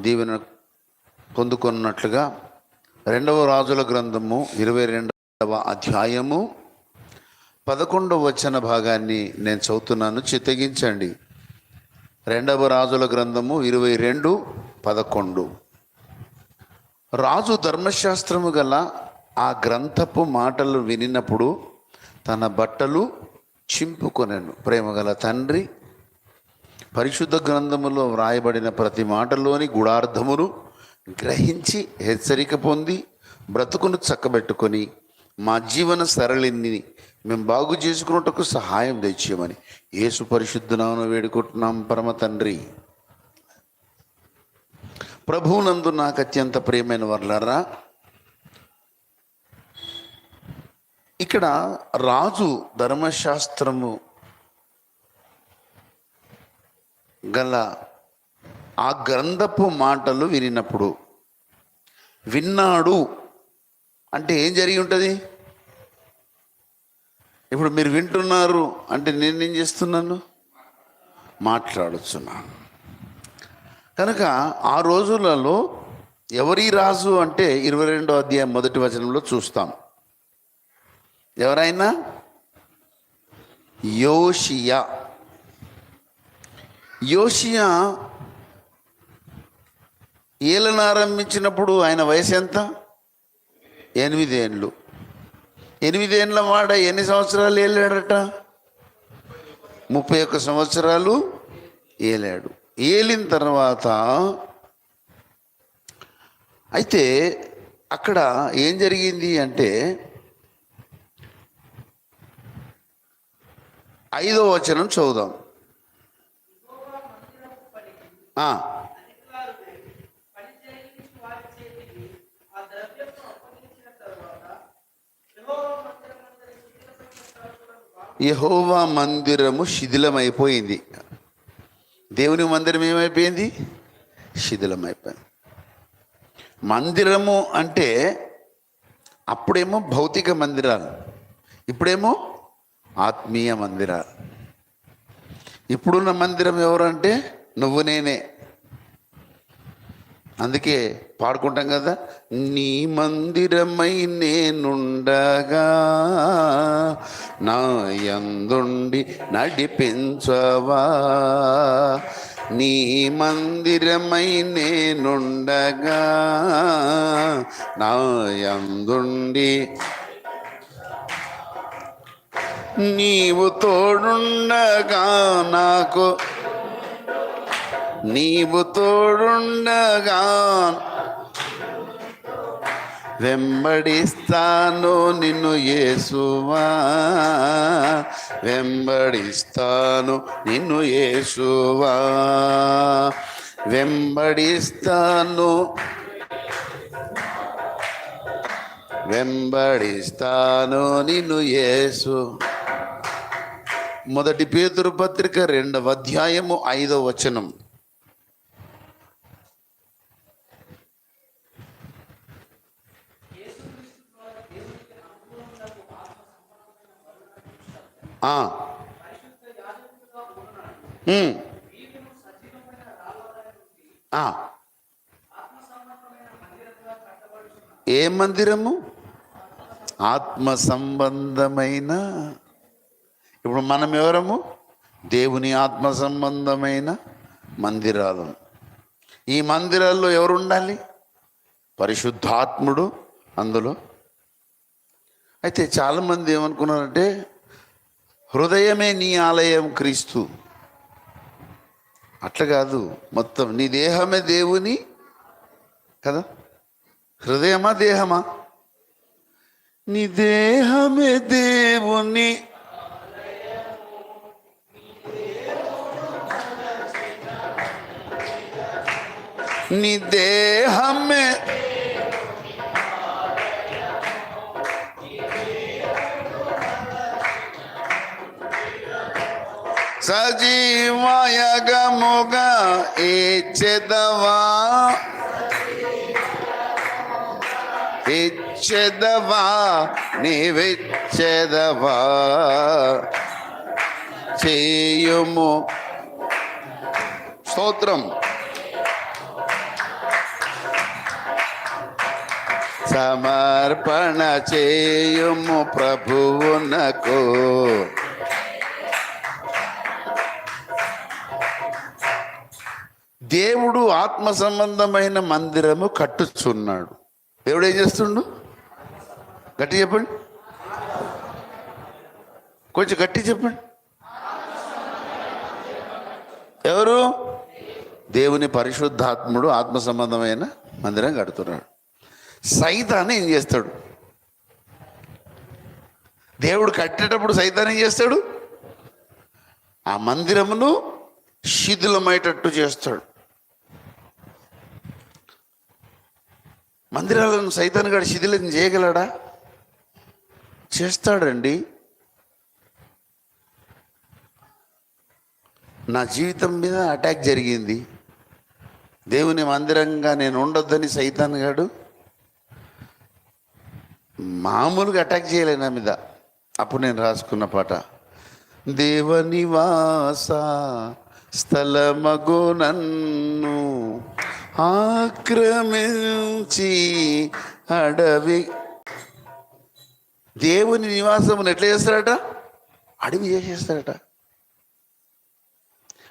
దీవెన పొందుకున్నట్లుగా రెండవ రాజుల గ్రంథము ఇరవై రెండవ అధ్యాయము పదకొండవ వచన భాగాన్ని నేను చదువుతున్నాను. చిత్తగించండి. రెండవ రాజుల గ్రంథము ఇరవై రెండు పదకొండు. రాజు ధర్మశాస్త్రము గల ఆ గ్రంథపు మాటలు వినినప్పుడు తన బట్టలు చింపుకొనెను. ప్రేమగల తండ్రి పరిశుద్ధ గ్రంథములో వ్రాయబడిన ప్రతి మాటలోని గుడార్థమును గ్రహించి హెచ్చరిక పొంది బ్రతుకును చక్కబెట్టుకొని మా జీవన సరళిని మేము బాగు చేసుకున్నట్టుకు సహాయం తెచ్చేయమని యేసు పరిశుద్ధనామను వేడుకుంటున్నాం. పరమ తండ్రి. ప్రభువునందు నాకు అత్యంత ప్రియమైన వర్లరా ఇక్కడ రాజు ధర్మశాస్త్రము గల ఆ గ్రంథపు మాటలు వినినప్పుడు విన్నాడు అంటే ఏం జరిగి ఉంటుంది? ఇప్పుడు మీరు వింటున్నారు అంటే నేనేం చేస్తున్నాను? మాట్లాడుతున్నాను కనుక ఆ రోజులలో ఎవరి రాజు అంటే ఇరవై రెండో అధ్యాయం మొదటి వచనంలో చూస్తాం. ఎవరైనా? యోషియా. యోషియా ఏలను ఆరంభించినప్పుడు ఆయన వయసు ఎంత? ఎనిమిదేండ్లు. ఎనిమిదేండ్ల వాడ ఎన్ని సంవత్సరాలు ఏలాడట? ముప్పై ఒక్క సంవత్సరాలు ఏలాడు. ఏలిన తర్వాత అయితే అక్కడ ఏం జరిగింది అంటే ఐదో వచనం చదువుదాం ఆ, యహోవా మందిరము శిథిలమైపోయింది. దేవుని మందిరం ఏమైపోయింది? శిథిలమైపోయింది. మందిరము అంటే అప్పుడేమో భౌతిక మందిరాలు ఇప్పుడేమో ఆత్మీయ మందిరాలు. ఇప్పుడున్న మందిరం ఎవరంటే నువ్వు నేనే. అందుకే పాడుకుంటాం కదా నీ మందిరమై నేనుండగా నా యందుండి నడిపించవా నీ మందిరమై నేనుండగా నా యందుండి నీవు తోడుండగా నాకు నీవు తోడుండగా వెంబడిస్తాను నిన్ను యేసువా. వెంబడిస్తాను నిన్ను యేసువా. వెంబడిస్తాను వెంబడిస్తాను నిన్ను యేసు. మొదటి పేతురు పత్రిక రెండవ అధ్యాయము ఐదవ వచనం. ఏ మందిరము? ఆత్మ సంబంధమైన ఇప్పుడు మనం ఎవరము? దేవుని ఆత్మ సంబంధమైన మందిరాలు. ఈ మందిరాల్లో ఎవరు ఉండాలి పరిశుద్ధాత్ముడు అందులో. అయితే చాలామంది ఏమనుకున్నారంటే హృదయమే నీ ఆలయం క్రీస్తు. అట్లా కాదు మొత్తం నీ దేహమే దేవుని కదా? హృదయమా దేహమా? నీ దేహమే దేవుని. నీ దేహమే సజీవయగముగా ఇచ్చెదవా? ఇచ్చెదవా? నీవిచ్చెదవా? చేయుము. స్తోత్రం. సమర్పణ చేయుము ప్రభువునకు. దేవుడు ఆత్మ సంబంధమైన మందిరము కట్టుచున్నాడు. దేవుడు ఏం చేస్తుండు? గట్టి చెప్పండి. కొంచెం గట్టి చెప్పండి. ఎవరు? దేవుని పరిశుద్ధాత్ముడు ఆత్మ సంబంధమైన మందిరం కడుతున్నాడు. సైతాన్ని ఏం చేస్తాడు? దేవుడు కట్టేటప్పుడు సైతాన్ని ఏం చేస్తాడు? ఆ మందిరమును శిథిలమయ్యేటట్టు చేస్తాడు. మందిరాలను సైతాన్ గడు శిథిలం చేయగలడా? చేస్తాడండి. నా జీవితం మీద అటాక్ జరిగింది. దేవుని మందిరంగా నేను ఉండొద్దని సైతాన్ గాడు మామూలుగా అటాక్ చేయలే నా మీద. అప్పుడు నేను రాసుకున్న పాట దేవనివాస స్థలమగు నన్ను ఆక్రమించి అడవి. దేవుని నివాసమును ఎట్లా చేస్తారట? అడవి చేసేస్తారట.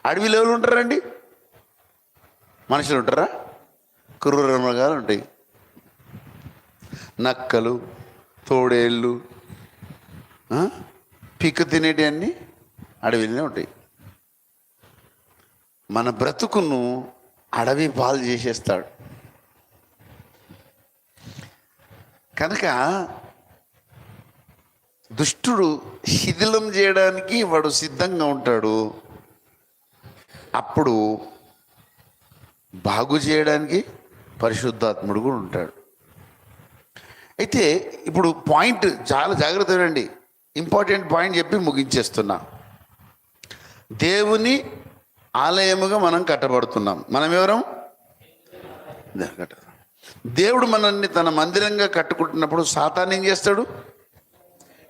అడవిలో ఎవరు ఉంటారండి? మనుషులు ఉంటారా? క్రూర మృగాలు ఉంటాయి. నక్కలు తోడేళ్ళు పిక్కు తినేటివన్నీ తినేటి అన్నీ అడవిలోనే ఉంటాయి. మన బ్రతుకును అడవి పాలు చేసేస్తాడు. కనుక దుష్టుడు శిథిలం చేయడానికి వాడు సిద్ధంగా ఉంటాడు. అప్పుడు బాగు చేయడానికి పరిశుద్ధాత్ముడు కూడా ఉంటాడు. అయితే ఇప్పుడు పాయింట్ చాలా జాగ్రత్త అండి ఇంపార్టెంట్ పాయింట్ చెప్పి ముగించేస్తున్నా. దేవుని ఆలయముగా మనం కట్టబడుతున్నాం. మనం ఎవరం దేవుడు మనల్ని తన మందిరంగా కట్టుకుంటున్నప్పుడు సాతాన్ ఏం చేస్తాడు?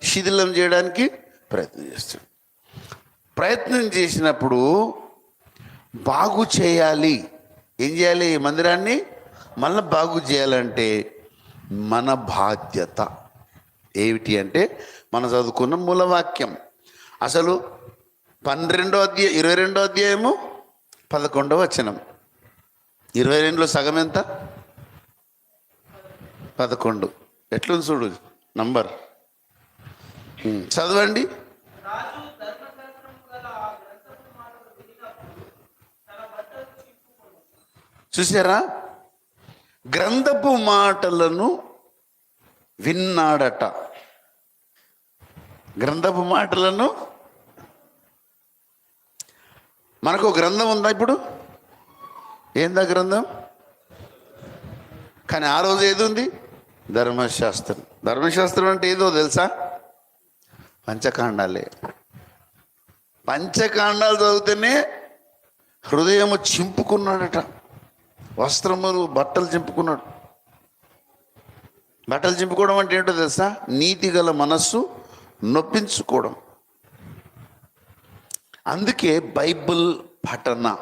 శిథిలం చేయడానికి ప్రయత్నం చేస్తాడు. ప్రయత్నం చేసినప్పుడు బాగు చేయాలి. ఏం చేయాలి ఈ మందిరాన్ని? మళ్ళీ బాగు చేయాలంటే మన బాధ్యత. ఏమిటి అంటే మనం చదువుకున్న మూలవాక్యం. అసలు పన్నెండో అధ్యాయం ఇరవై రెండో అధ్యాయము పదకొండవ వచనం. ఇరవై రెండులో సగం ఎంత? పదకొండు. ఎట్లుంది చూడు నంబర్. చదవండి. చూసారా? గ్రంథపు మాటలను విన్నాడట. గ్రంథపు మాటలను మనకు ఒక గ్రంథం ఉందా ఇప్పుడు? ఏందా గ్రంథం? కానీ ఆ రోజు ఏది ఉంది? ధర్మశాస్త్రం. ధర్మశాస్త్రం అంటే ఏదో తెలుసా? పంచకాండాలే. పంచకాండాలు చదివితేనే హృదయము చింపుకున్నాడట. వస్త్రములు బట్టలు చింపుకున్నాడు. బట్టలు చింపుకోవడం అంటే ఏంటో తెలుసా? నీతి గల మనస్సు నొప్పించుకోవడం. అందుకే బైబిల్ పఠన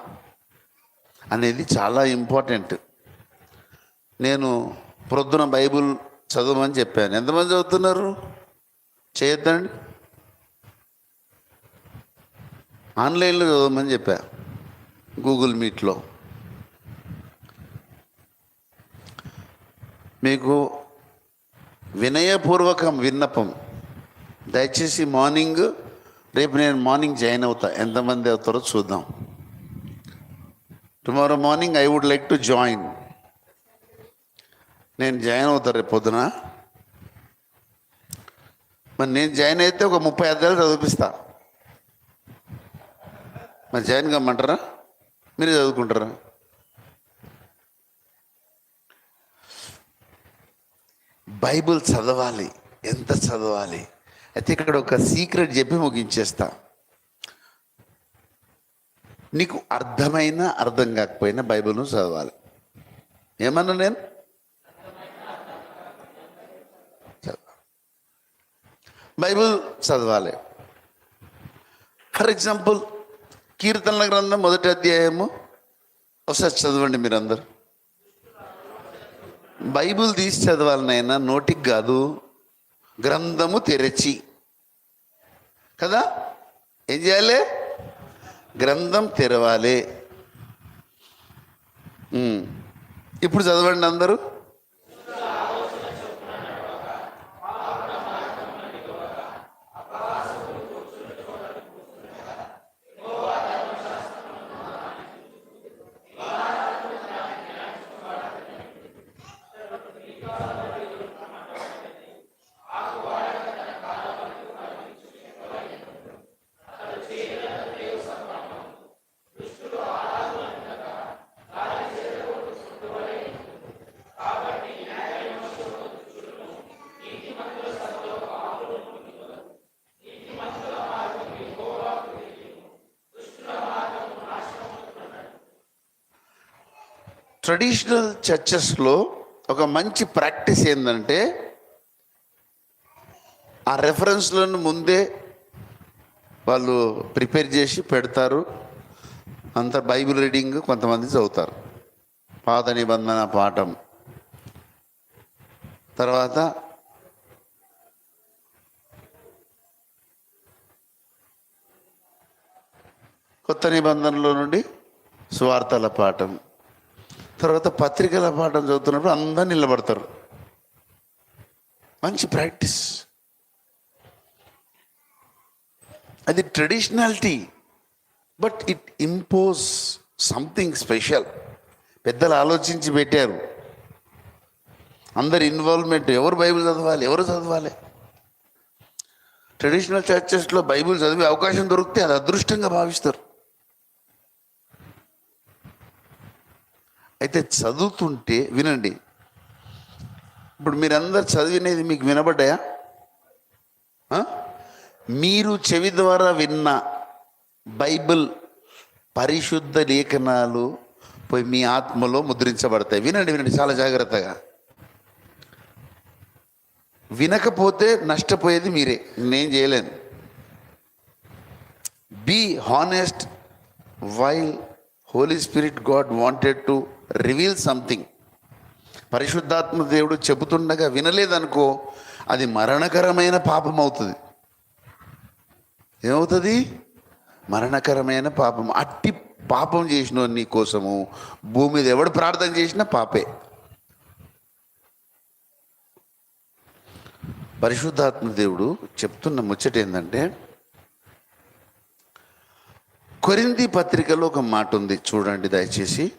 అనేది చాలా ఇంపార్టెంట్. నేను ప్రొద్దున బైబిల్ చదవమని చెప్పాను. ఎంతమంది చదువుతున్నారు? చేయొద్దండి. ఆన్లైన్లో చదవమని చెప్పా. గూగుల్ మీట్లో. మీకు వినయపూర్వకం విన్నపం. దయచేసి మార్నింగ్ రేపు నేను మార్నింగ్ జాయిన్ అవుతా. ఎంతమంది అవుతారో చూద్దాం. Tomorrow morning I would like to join. నేను జాయిన్ అవుతా రేపు పొద్దున. మరి నేను జాయిన్ అయితే ఒక ముప్పై అర్థాలు చదివిస్తా మరి జాయిన్ కమ్మంటారా మీరు చదువుకుంటారా? బైబిల్ చదవాలి. ఎంత చదవాలి? అయితే ఇక్కడ ఒక సీక్రెట్ చెప్పి ముగించేస్తా. నీకు అర్థమైనా అర్థం కాకపోయినా బైబిల్ను చదవాలి. ఏమన్నా నేను? బైబిల్ చదవాలి. ఫర్ ఎగ్జాంపుల్ కీర్తనల గ్రంథం మొదటి అధ్యాయము. ఒకసారి చదవండి మీరందరూ. బైబిల్ తీసి చదవాలనైనా నోటికి కాదు. గ్రంథము తెరచి. కదా? ఏం చేయాలి? గ్రంథం తెరవాలి. ఇప్పుడు చదవండి అందరూ. ట్రెడిషనల్ చర్చెస్లో ఒక మంచి ప్రాక్టీస్ ఏంటంటే ఆ రెఫరెన్స్లను ముందే వాళ్ళు ప్రిపేర్ చేసి పెడతారు. అంత బైబిల్ రీడింగ్ కొంతమంది చదువుతారు. పాత నిబంధన పాఠం. తర్వాత కొత్త నిబంధనలో నుండి స్వార్థల పాఠం. తర్వాత పత్రికల పాఠం చదువుతున్నప్పుడు అందరు నిలబడతారు. మంచి ప్రాక్టీస్. అది traditionality. But it impose something special. పెద్దలు ఆలోచించి పెట్టారు. అందరి ఇన్వాల్వ్మెంట్ ఎవరు బైబిల్ చదవాలి ఎవరు చదవాలి? ట్రెడిషనల్ చర్చెస్లో బైబిల్ చదివే అవకాశం దొరికితే అది అదృష్టంగా భావిస్తారు. అయితే చదువుతుంటే వినండి. ఇప్పుడు మీరందరు చదివినది మీకు వినబడ్డాయా? మీరు చెవి ద్వారా విన్న బైబిల్ పరిశుద్ధ లేఖనాలు పోయి మీ ఆత్మలో ముద్రించబడతాయి. వినండి వినండి చాలా జాగ్రత్తగా. వినకపోతే నష్టపోయేది మీరే. నేను చేయలేను. Be honest while holy spirit God wanted to reveal something పరిశుద్ధాత్మ దేవుడు చెబుతుండగా వినలేదనుకో అది మరణకరమైన పాపం అవుతుంది ఏమవుతుంది? మరణకరమైన పాపం. అట్టి పాపం చేసిన నీ కోసము భూమి మీద ఎవడు ప్రార్థన చేసినా పాపే. పరిశుద్ధాత్మ దేవుడు చెప్తున్న ముచ్చట ఏంటంటే కొరింది పత్రికలో ఒక మాట ఉంది. చూడండి దయచేసి.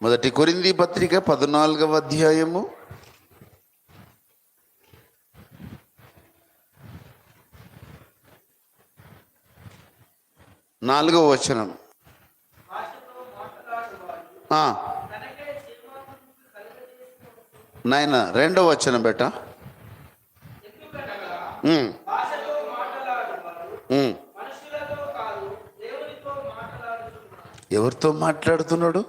మొదటి కొరింది పత్రిక పద్నాలుగవ అధ్యాయము. నాలుగవ వచనం. నాయన రెండవ వచనం బెట. ఎవరితో మాట్లాడుతున్నాడు భాషతో మాట్లాడువాడు ఉమ్. మనుషులతో కాదు దేవునితో మాట్లాడుతున్నాడు ఎవరితో మాట్లాడుతున్నాడు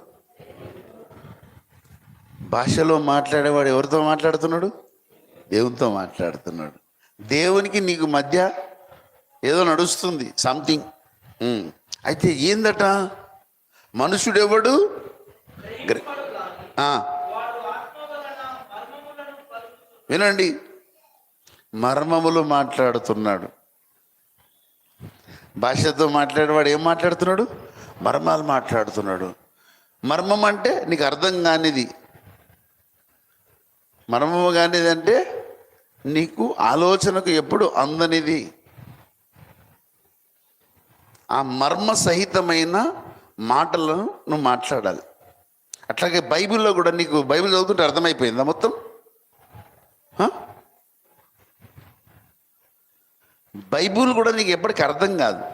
భాషలో మాట్లాడేవాడు ఎవరితో మాట్లాడుతున్నాడు? దేవునితో మాట్లాడుతున్నాడు. దేవునికి నీకు మధ్య ఏదో నడుస్తుంది సంథింగ్ అయితే ఏందట? మనుషుడెవడు? వినండి. మర్మములు మాట్లాడుతున్నాడు. భాషతో మాట్లాడేవాడు ఏం మాట్లాడుతున్నాడు? మర్మాలు మాట్లాడుతున్నాడు. మర్మం అంటే నీకు అర్థం కానిది. మర్మము కానిది నీకు ఆలోచనకు ఎప్పుడు అందనిది. ఆ మర్మ సహితమైన మాటలను నువ్వు మాట్లాడాలి. అట్లాగే బైబిల్లో కూడా నీకు బైబిల్ చదువుతుంటే అర్థమైపోయిందా మొత్తం? బైబిల్ బైబుల్ కూడా నీకు ఎప్పటికీ అర్థం కాదు.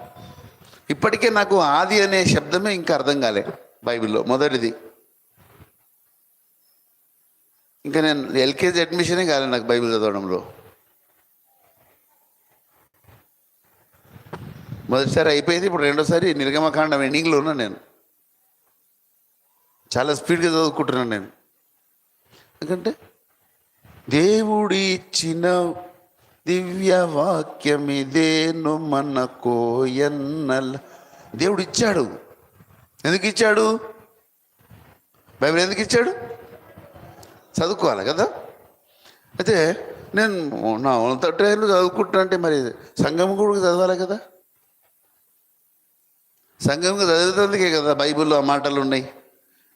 ఇప్పటికే నాకు ఆది అనే శబ్దమే ఇంకా అర్థం కాలే బైబిల్లో మొదటిది. ఇంకా నేను ఎల్కేజీ అడ్మిషనే కాలేదు నాకు బైబిల్ చదవడంలో. మొదటిసారి అయిపోయింది ఇప్పుడు రెండోసారి నిర్గమకాండం ఎండింగ్లో ఉన్నా నేను. చాలా స్పీడ్గా చదువుకుంటున్నాను నేను. ఎందుకంటే దేవుడి ఇచ్చిన దివ్య వాక్యమిదేను మన కోయన్నల్ దేవుడు ఇచ్చాడు. ఎందుకు ఇచ్చాడు? బైబిల్ ఎందుకు ఇచ్చాడు? చదువుకోవాలి కదా? అయితే నేను నా ఉన్నత ట్రైన్లు చదువుకుంటా అంటే మరి సంఘం కూడా చదవాలి కదా? సంఘంగా చదివేందుకే కదా బైబిల్లో ఆ మాటలు ఉన్నాయి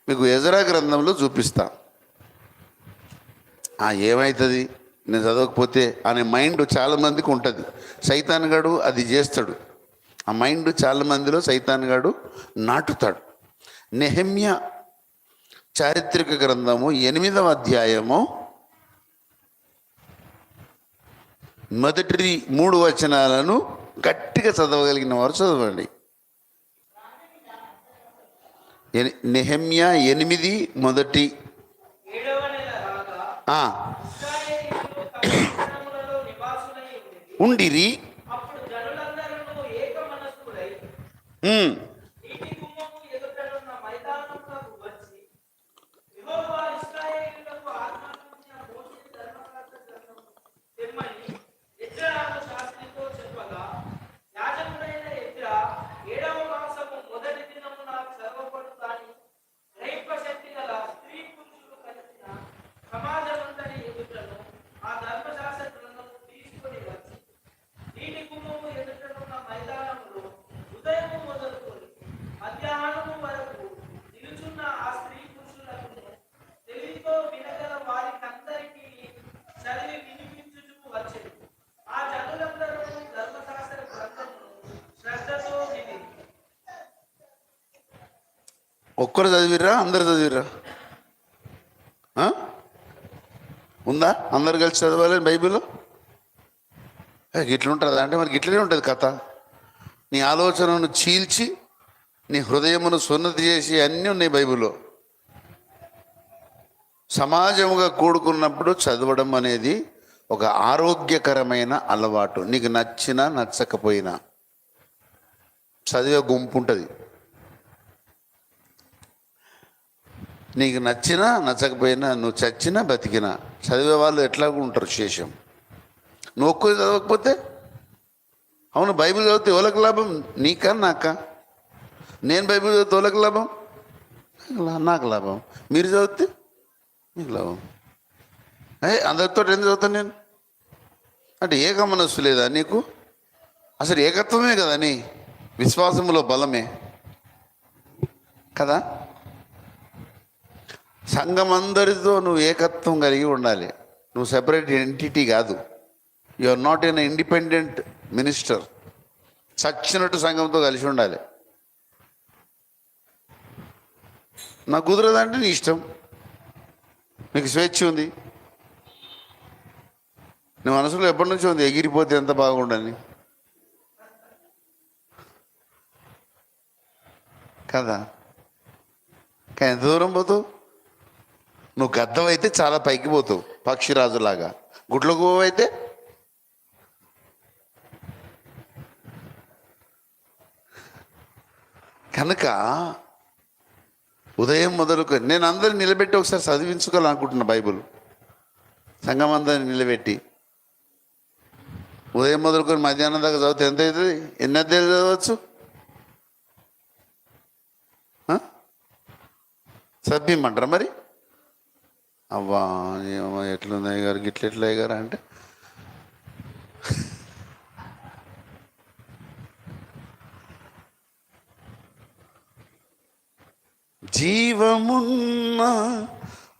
మీకు ఎజరా గ్రంథంలో చూపిస్తా. ఆ ఏమవుతుంది నేను చదవకపోతే అనే మైండ్ చాలా మందికి ఉంటుంది. సైతాన్ గడు అది చేస్తాడు. ఆ మైండ్ చాలా మందిలో సైతాన్ గడు నాటుతాడు. నెహమ్య చారిత్రక గ్రంథము ఎనిమిదవ అధ్యాయము. మొదటి మూడు వచనాలను గట్టిగా చదవగలిగిన వారు చదవండి. నెహమ్య ఎనిమిది మొదటి. ఏడవ ఒక్కరు చదివిర్రా అందరు చదివిర్రా? ఉందా? అందరు కలిసి చదవాలి బైబిల్? గిట్ల అంటే మరి ఇట్లనే ఉంటుంది కథ. నీ ఆలోచనను చీల్చి నీ హృదయమును సున్నతి చేసి అన్నీ ఉన్నాయి బైబిల్లో. సమాజముగా కూడుకున్నప్పుడు చదవడం అనేది ఒక ఆరోగ్యకరమైన అలవాటు. నీకు నచ్చినా నచ్చకపోయినా. చదివే గుంపు ఉంటుంది. నీకు నచ్చినా నచ్చకపోయినా నువ్వు చచ్చినా బతికినా. చదివే వాళ్ళు ఎట్లాగూ ఉంటారు శేషం. నువ్వు ఒక్కరు చదవకపోతే? అవును బైబిల్ చదివితే ఎవరికి లాభం? నీకా నాకా? నేను బైబిల్ చదివితే ఎవరికి లాభం? నాకు లాభం. మీరు చదివితే? మీకు లాభం. ఏ అందరితో ఎందుకు చదువుతాను నేను? అంటే ఏక మనస్సు లేదా నీకు? అసలు ఏకత్వమే కదా నీ విశ్వాసములో బలమే. కదా? సంఘం అందరితో నువ్వు ఏకత్వం కలిగి ఉండాలి. నువ్వు సెపరేట్ ఎంటిటీ కాదు. You are not an independent minister చచ్చినట్టు సంఘంతో కలిసి ఉండాలి. నాకు కుదరదంటే నీ ఇష్టం. నీకు స్వేచ్ఛ ఉంది. నీ మనసులో ఎప్పటి నుంచో ఉంది ఎగిరిపోతే ఎంత బాగుండని. కదా? కానీ ఎంత దూరం పోతావు? నువ్వు గద్దం అయితే చాలా పైకి పోతావు పక్షిరాజులాగా. గుడ్ల గోవ అయితే? కనుక ఉదయం మొదలుకొని నేను అందరిని నిలబెట్టి ఒకసారి చదివించుకోవాలనుకుంటున్నా బైబుల్. సంఘం అందరిని నిలబెట్టి. ఉదయం మొదలుకొని మధ్యాహ్నం దాకా చదివితే ఎంత అవుతుంది? ఎన్ని అధ్యాయులు చదవచ్చు? సభ్యమంటారా మరి? అవ్వా ఏమో గారు గిట్ల ఎట్లా గారు అంటే? జీవమున్న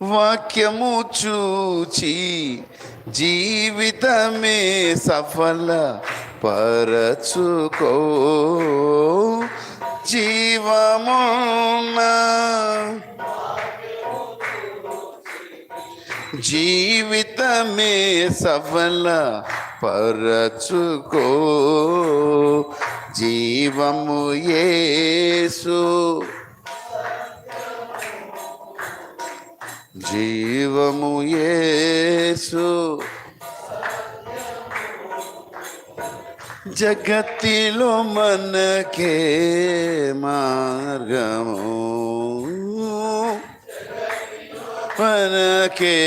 వాక్యము చూచి జీవితమే సఫల పరచుకో జీవమున్న జీవితమే సఫల పరచుకో. జీవము యేసు. జీవము యేసు. జగతిలో మనకే మార్గము. మనకే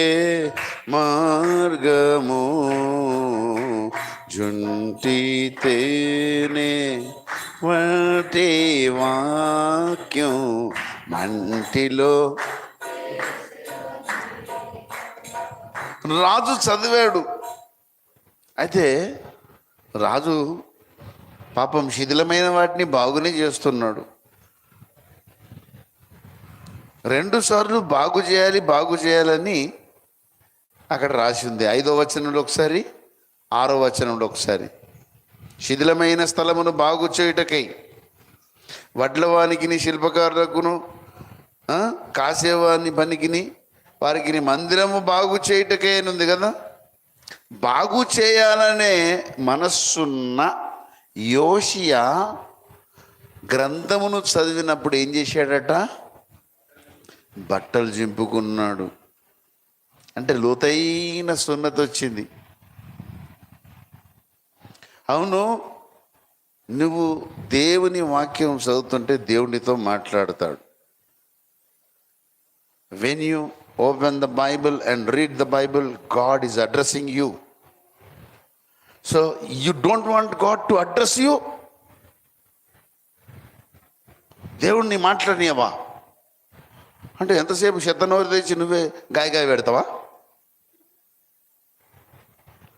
మార్గము జుంటితేనే వంటి వాక్యం మంటిలో. రాజు చదివాడు. అయితే రాజు పాపం శిథిలమైన వాటిని బాగునే చేస్తున్నాడు. రెండు సార్లు బాగు చేయాలి బాగు చేయాలని అక్కడ రాసి ఉంది. ఐదో వచనంలో ఒకసారి ఆరో వచనంలో ఒకసారి. శిథిలమైన స్థలమును బాగు చేయుటకై వడ్లవానికిని శిల్పకారులకును కాసేవాని పనికిని వారికి మందిరము బాగు చేయుటకే అని ఉంది కదా. బాగు చేయాలనే మనస్సున్న యోషియా గ్రంథమును చదివినప్పుడు ఏం చేశాడట? బట్టలు చింపుకున్నాడు. అంటే లోతైన సున్నతి వచ్చింది. అవును నువ్వు దేవుని వాక్యం చదువుతుంటే దేవునితో మాట్లాడతాడు. When you open the Bible and read the Bible God is addressing you so you don't want God to address you దేవుణ్ణి మాట్లాడినవా? అంటే ఎంతసేపు చెత్తనోరు తెచ్చి నువ్వే గాయ గాయ పెడతావా?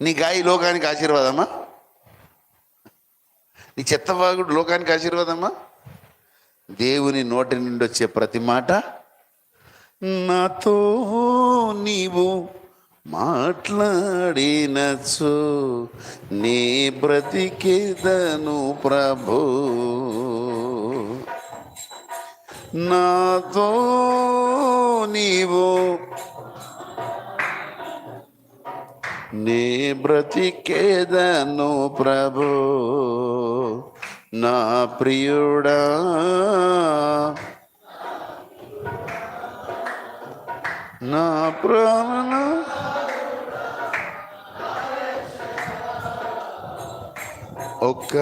నీ గాయ లోకానికి ఆశీర్వాదమ్మా నీ చెత్తవాగుడు లోకానికి ఆశీర్వాదమ్మా దేవుని నోటి నుండి వచ్చే ప్రతి మాట నాతో నీవు మాట్లాడినచ్చు నీ బ్రతికేదను ప్రభు. నాతో నీవు. నీ బ్రతికేదను ప్రభు నా ప్రియుడా. నా ప్రాణ ఒక్క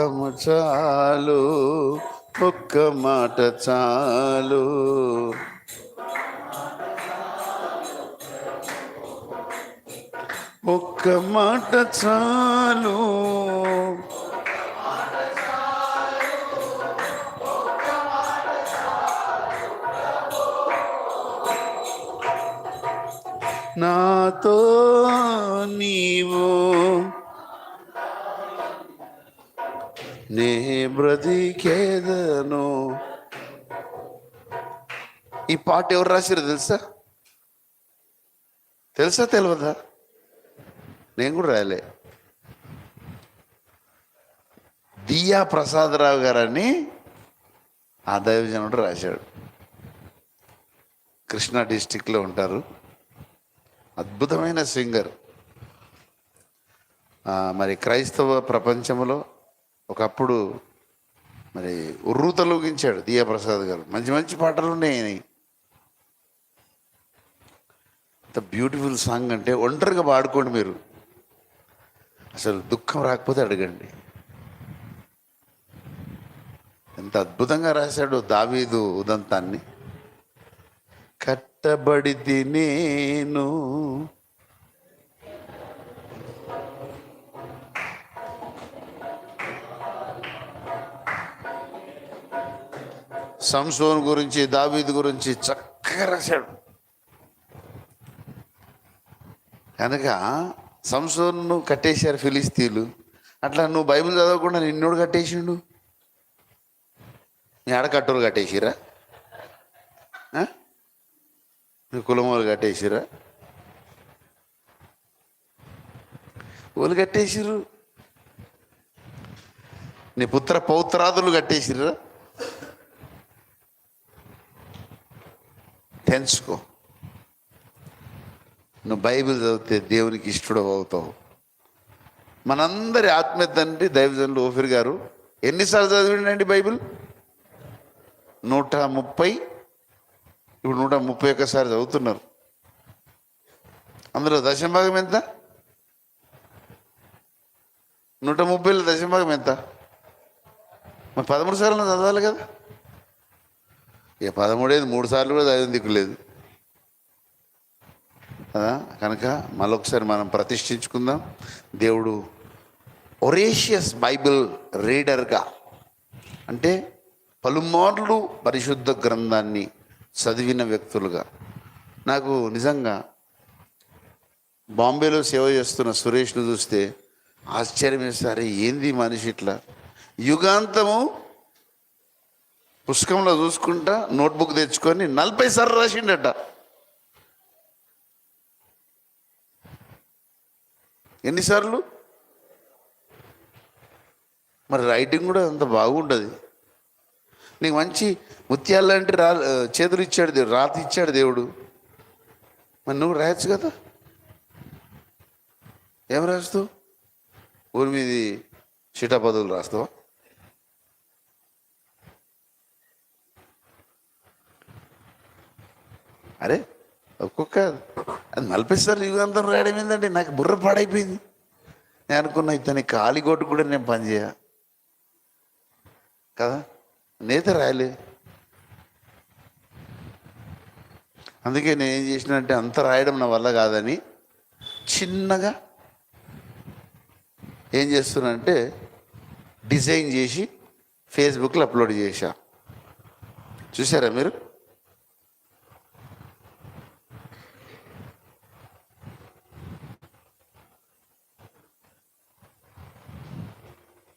చాలు. ఒక్క మాట చాలు. ఒక్క మాట చాలు. నాతో నీవు నే బ్రతికేదను. ఈ పాట ఎవరు రాసారు తెలుసా? తెలుసా తెలియదా నేను కూడా రాయలే. దియా ప్రసాదరావు గారని ఆ దైవజనుడు రాశాడు. కృష్ణా డిస్టిక్లో ఉంటారు. అద్భుతమైన సింగర్. మరి క్రైస్తవ ప్రపంచంలో ఒకప్పుడు మరి ఉర్రూతలోగించాడు దియాప్రసాద్ ప్రసాద్ గారు. మంచి మంచి పాటలు ఉన్నాయి ఆయన ఇంత బ్యూటిఫుల్ సాంగ్ అంటే ఒంటరిగా పాడుకోండి మీరు. అసలు దుఃఖం రాకపోతే అడగండి. ఎంత అద్భుతంగా రాశాడు దావీదు ఉదంతాన్ని. కట్టబడి నేను సంసోన్ గురించి దావీద్ గురించి చక్కగా రాశాడు. కనుక సంసోన్ను కట్టేశారు ఫిలిస్తీన్లు. అట్లా నువ్వు బైబిల్ చదవకుండా నిన్నోడు కట్టేసిండు? నీ ఆడకట్టోరు కట్టేసిరా నీ నీ వాళ్ళు కట్టేసిరా ఓలు కట్టేసిర్రు. నీ పుత్ర పౌత్రాదులు కట్టేసిర్రా? తెంచుకో నువ్వు బైబిల్ చదివితే దేవునికి ఇష్టడు అవుతావు. మనందరి ఆత్మీయ తండ్రి దైవజనులు ఓఫిర్ గారు ఎన్నిసార్లు చదివిండండి బైబిల్? నూట ముప్పై. ఇప్పుడు నూట ముప్పై ఒక్కసారి చదువుతున్నారు. అందులో దశభాగం ఎంత? నూట ముప్పైలో దశభాగం ఎంత? మరి పదమూడు సార్లు చదవాలి కదా. ఇక పదమూడేది మూడు సార్లు కూడా చదివిన దిక్కులేదు కనుక మళ్ళొకసారి మనం ప్రతిష్ఠించుకుందాం. దేవుడు ఒరేషియస్ బైబిల్ రీడర్గా అంటే పలుమార్లు పరిశుద్ధ గ్రంథాన్ని చదివిన వ్యక్తులుగా. నాకు నిజంగా బాంబేలో సేవ చేస్తున్న సురేష్ను చూస్తే ఆశ్చర్యం వేస్తారు. ఏంది మనిషి ఇట్లా? యుగాంతము పుస్తకంలో చూసుకుంటా నోట్బుక్ తెచ్చుకొని నలభై సార్లు రాసిండట. ఎన్నిసార్లు మరి రైటింగ్ కూడా అంత బాగుంటుంది నీకు మంచి ముత్యాలు లాంటి రా చేతులు ఇచ్చాడు దేవుడు రాతి ఇచ్చాడు దేవుడు. మరి నువ్వు రాయొచ్చు కదా? ఏం రాస్తావు? ఊరి మీది చిటాపదులు రాస్తావా? అరే ఒక్కొక్క అది నలభై సార్లు యుగాంతం రాయడం ఏంటంటే నాకు బుర్ర పాడైపోయింది. నేను అనుకున్న ఇతని కాలిగోటు కూడా నేను పని చేయ. కదా? నేత రాయలే. అందుకే నేను ఏం చేసినంటే అంత రాయడం నా వల్ల కాదని చిన్నగా ఏం చేస్తున్నానంటే డిజైన్ చేసి ఫేస్బుక్లో అప్లోడ్ చేశా. చూసారా మీరు?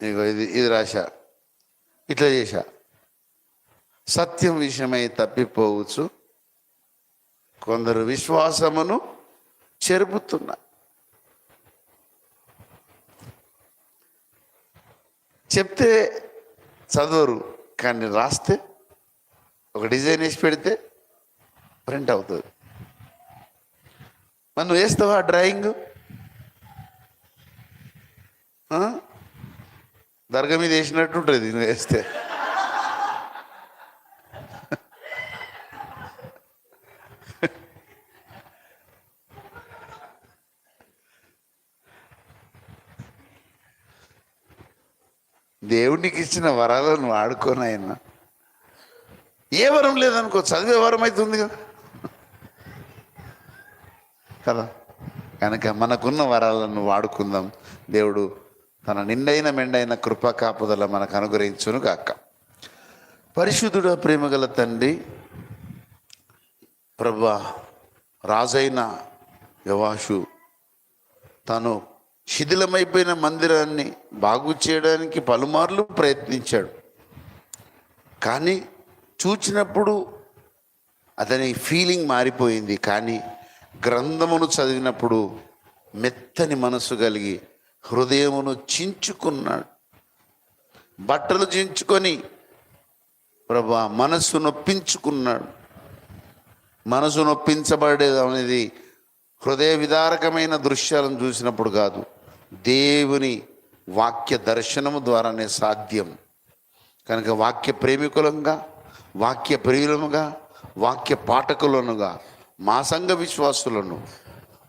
ఇగో ఇది ఇది రాశా. ఇట్లా చేశా. సత్యం విషయమై తప్పిపోవచ్చు. కొందరు విశ్వాసమును చెరుపుతున్నా. చెప్తే చదవరు కానీ రాస్తే ఒక డిజైన్ వేసి పెడితే ప్రింట్ అవుతుంది. మనం వేస్తావా డ్రాయింగ్? దర్గ మీద వేసినట్టు ఉంటుంది నువ్వు వేస్తే. దేవుడికి ఇచ్చిన వరాలను వాడుకొని ఆయన. ఏ వరం లేదనుకో చదివే వరం అవుతుంది కదా. కదా? కనుక మనకున్న వరాలను వాడుకుందాం దేవుడు తన నిండైన మెండైన కృప కాపుదల మనకు అనుగ్రహించును గాక. పరిశుద్ధుడ ప్రేమగల తండ్రి ప్రభా రాజైన యవాషు తను శిథిలమైపోయిన మందిరాన్ని బాగు చేయడానికి పలుమార్లు ప్రయత్నించాడు. కానీ చూచినప్పుడు అతని ఫీలింగ్ మారిపోయింది. కానీ గ్రంథమును చదివినప్పుడు మెత్తని మనసు కలిగి హృదయమును చించుకున్నాడు. బట్టలు చించుకొని ప్రభా మనస్సు నొప్పించుకున్నాడు. మనసు నొప్పించబడేది అనేది హృదయ విదారకమైన దృశ్యాలను చూసినప్పుడు కాదు దేవుని వాక్య దర్శనము ద్వారానే సాధ్యం. కనుక వాక్య ప్రేమికులంగా వాక్య ప్రియులముగా వాక్య పాఠకులనుగా మా సంఘ విశ్వాసులను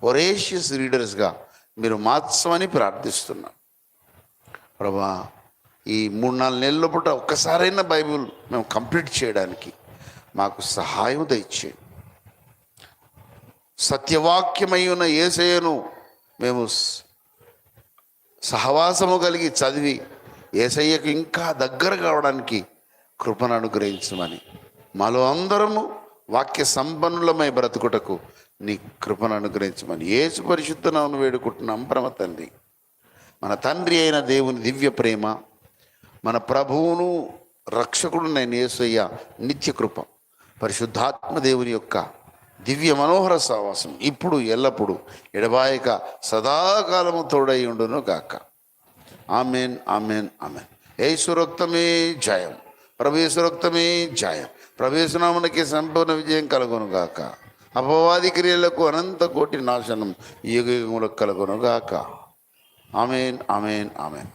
ఒరేషియస్ రీడర్స్గా మీరు మార్చమని ప్రార్థిస్తున్నాం ప్రభా ఈ మూడు నాలుగు నెలల పూట ఒక్కసారైనా బైబిల్ మేము కంప్లీట్ చేయడానికి మాకు సహాయం దయచేయండి. సత్యవాక్యమై ఉన్న ఏసయ్యను మేము సహవాసము కలిగి చదివి ఏసయ్యకు ఇంకా దగ్గర కావడానికి కృపను అనుగ్రహించమని మాలో అందరము వాక్య సంపన్నులమై బ్రతుకుటకు నీ కృపను అనుగ్రహించమని. ఏసు పరిశుద్ధనామను వేడుకుంటున్నాం పరమ తండ్రి. మన తండ్రి అయిన దేవుని దివ్య ప్రేమ మన ప్రభువును రక్షకుడు నేను యేసయ్య నిత్య కృప పరిశుద్ధాత్మ దేవుని యొక్క దివ్య మనోహర సావాసం ఇప్పుడు ఎల్లప్పుడు ఎడబాయక సదాకాలము తోడై ఉండును గాక. Amen amen amen. ఏసురక్తమే జయం. ప్రవేశరక్తమే జయం. ప్రవేశనామునికి సంపూర్ణ విజయం కలుగును గాక. అపవాది క్రియలకు అనంత కోటి నాశనం యుగ యుగములకు కలుగును గాక ఆమెన్ ఆమెన్ ఆమెన్